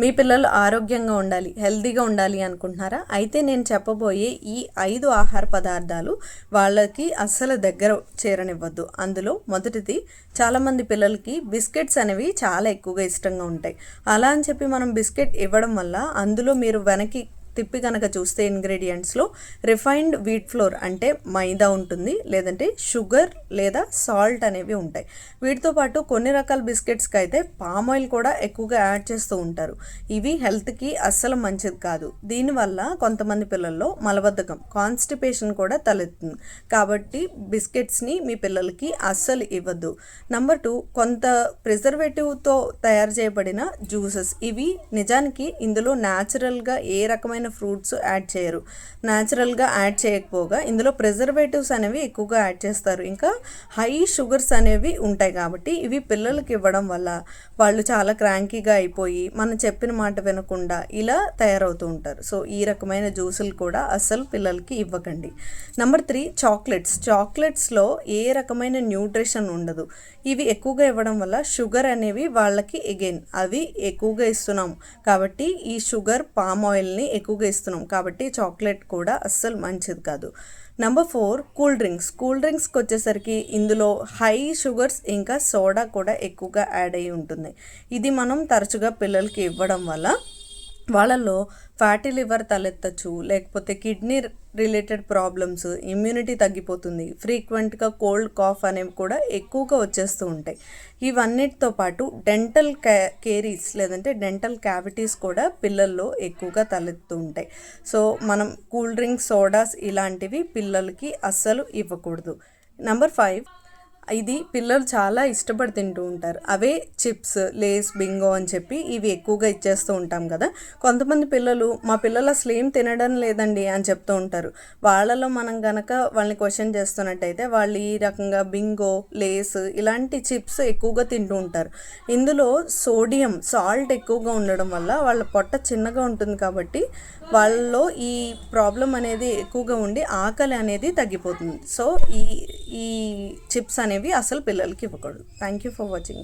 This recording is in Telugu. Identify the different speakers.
Speaker 1: మీ పిల్లలు ఆరోగ్యంగా ఉండాలి హెల్దీగా ఉండాలి అనుకుంటున్నారా? అయితే నేను చెప్పబోయే ఈ ఐదు ఆహార పదార్థాలు వాళ్ళకి అస్సలు దగ్గర చేరనివ్వద్దు. అందులో మొదటిది చాలామంది పిల్లలకి బిస్కెట్స్ అనేవి చాలా ఎక్కువగా ఇష్టంగా ఉంటాయి. అలా అని చెప్పి మనం బిస్కెట్ ఇవ్వడం వల్ల అందులో మీరు వెనక్కి తిప్పి కనుక చూస్తే ఇంగ్రీడియంట్స్లో రిఫైన్డ్ వీట్ ఫ్లోర్ అంటే మైదా ఉంటుంది లేదంటే షుగర్ లేదా సాల్ట్ అనేవి ఉంటాయి. వీటితో పాటు కొన్ని రకాల బిస్కెట్స్కి అయితే పామ్ ఆయిల్ కూడా ఎక్కువగా యాడ్ చేస్తూ ఉంటారు. ఇవి హెల్త్కి అస్సలు మంచిది కాదు. దీనివల్ల కొంతమంది పిల్లల్లో మలబద్ధకం కాన్స్టిపేషన్ కూడా తలెత్తుంది. కాబట్టి బిస్కెట్స్ని మీ పిల్లలకి అస్సలు ఇవ్వద్దు. నెంబర్ టూ కొంత ప్రిజర్వేటివ్తో తయారు చేయబడిన జ్యూసెస్. ఇవి నిజానికి ఇందులో న్యాచురల్గా ఏ రకమైన రకమైన ఫ్రూట్స్ యాడ్ చేయరు. న్యాచురల్గా యాడ్ చేయకపోగా ఇందులో ప్రిజర్వేటివ్స్ అనేవి ఎక్కువగా యాడ్ చేస్తారు. ఇంకా హై షుగర్స్ అనేవి ఉంటాయి కాబట్టి ఇవి పిల్లలకి ఇవ్వడం వల్ల వాళ్ళు చాలా క్రాంకీగా అయిపోయి మనం చెప్పిన మాట వినకుండా ఇలా తయారవుతూ ఉంటారు. సో ఈ రకమైన జ్యూసులు కూడా అస్సలు పిల్లలకి ఇవ్వకండి. Number three chocolates. చాక్లెట్స్లో ఏ రకమైన న్యూట్రిషన్ ఉండదు. ఇవి ఎక్కువగా ఇవ్వడం వల్ల షుగర్ అనేవి వాళ్ళకి ఎగైన్ అవి ఎక్కువగా ఇస్తున్నాం కాబట్టి ఈ షుగర్ పామ్ ఆయిల్ని ఎక్కువ ఎక్కువగా ఇస్తున్నాం కాబట్టి చాక్లెట్ కూడా అస్సలు మంచిది కాదు. Number four cool drinks. Cool డ్రింక్స్కి వచ్చేసరికి ఇందులో హై షుగర్స్ ఇంకా సోడా కూడా ఎక్కువగా యాడ్ అయి ఉంటుంది. ఇది మనం తరచుగా పిల్లలకి ఇవ్వడం వల్ల వాళ్ళల్లో ఫ్యాటీ లివర్ తలెత్తచ్చు లేకపోతే కిడ్నీ రిలేటెడ్ ప్రాబ్లమ్స్ ఇమ్యూనిటీ తగ్గిపోతుంది. ఫ్రీక్వెంట్గా కోల్డ్ కాఫ్ అనేవి కూడా ఎక్కువగా వచ్చేస్తూ ఉంటాయి. ఇవన్నిటితో పాటు డెంటల్ కే కేరీస్ లేదంటే డెంటల్ క్యావిటీస్ కూడా పిల్లల్లో ఎక్కువగా తలెత్తు ఉంటాయి. సో మనం కూల్ డ్రింక్స్ సోడాస్ ఇలాంటివి పిల్లలకి అస్సలు ఇవ్వకూడదు. నెంబర్ ఫైవ్ ఇది పిల్లలు చాలా ఇష్టపడి తింటూ ఉంటారు. అవే చిప్స్ లేస్ బింగో అని చెప్పి ఇవి ఎక్కువగా ఇచ్చేస్తూ ఉంటాం కదా. కొంతమంది పిల్లలు మా పిల్లలు అసలు ఏం తినడం లేదండి అని చెప్తూ ఉంటారు. వాళ్ళలో మనం గనక వాళ్ళని క్వశ్చన్ చేస్తున్నట్టయితే వాళ్ళు ఈ రకంగా బింగో లేస్ ఇలాంటి చిప్స్ ఎక్కువగా తింటూ ఉంటారు. ఇందులో సోడియం సాల్ట్ ఎక్కువగా ఉండడం వల్ల వాళ్ళ పొట్ట చిన్నగా ఉంటుంది కాబట్టి వాళ్ళలో ఈ ప్రాబ్లం అనేది ఎక్కువగా ఉండి ఆకలి అనేది తగ్గిపోతుంది. సో ఈ ఈ చిప్స్ అనేవి అసలు పిల్లలకి ఇవ్వకూడదు. Thank you for watching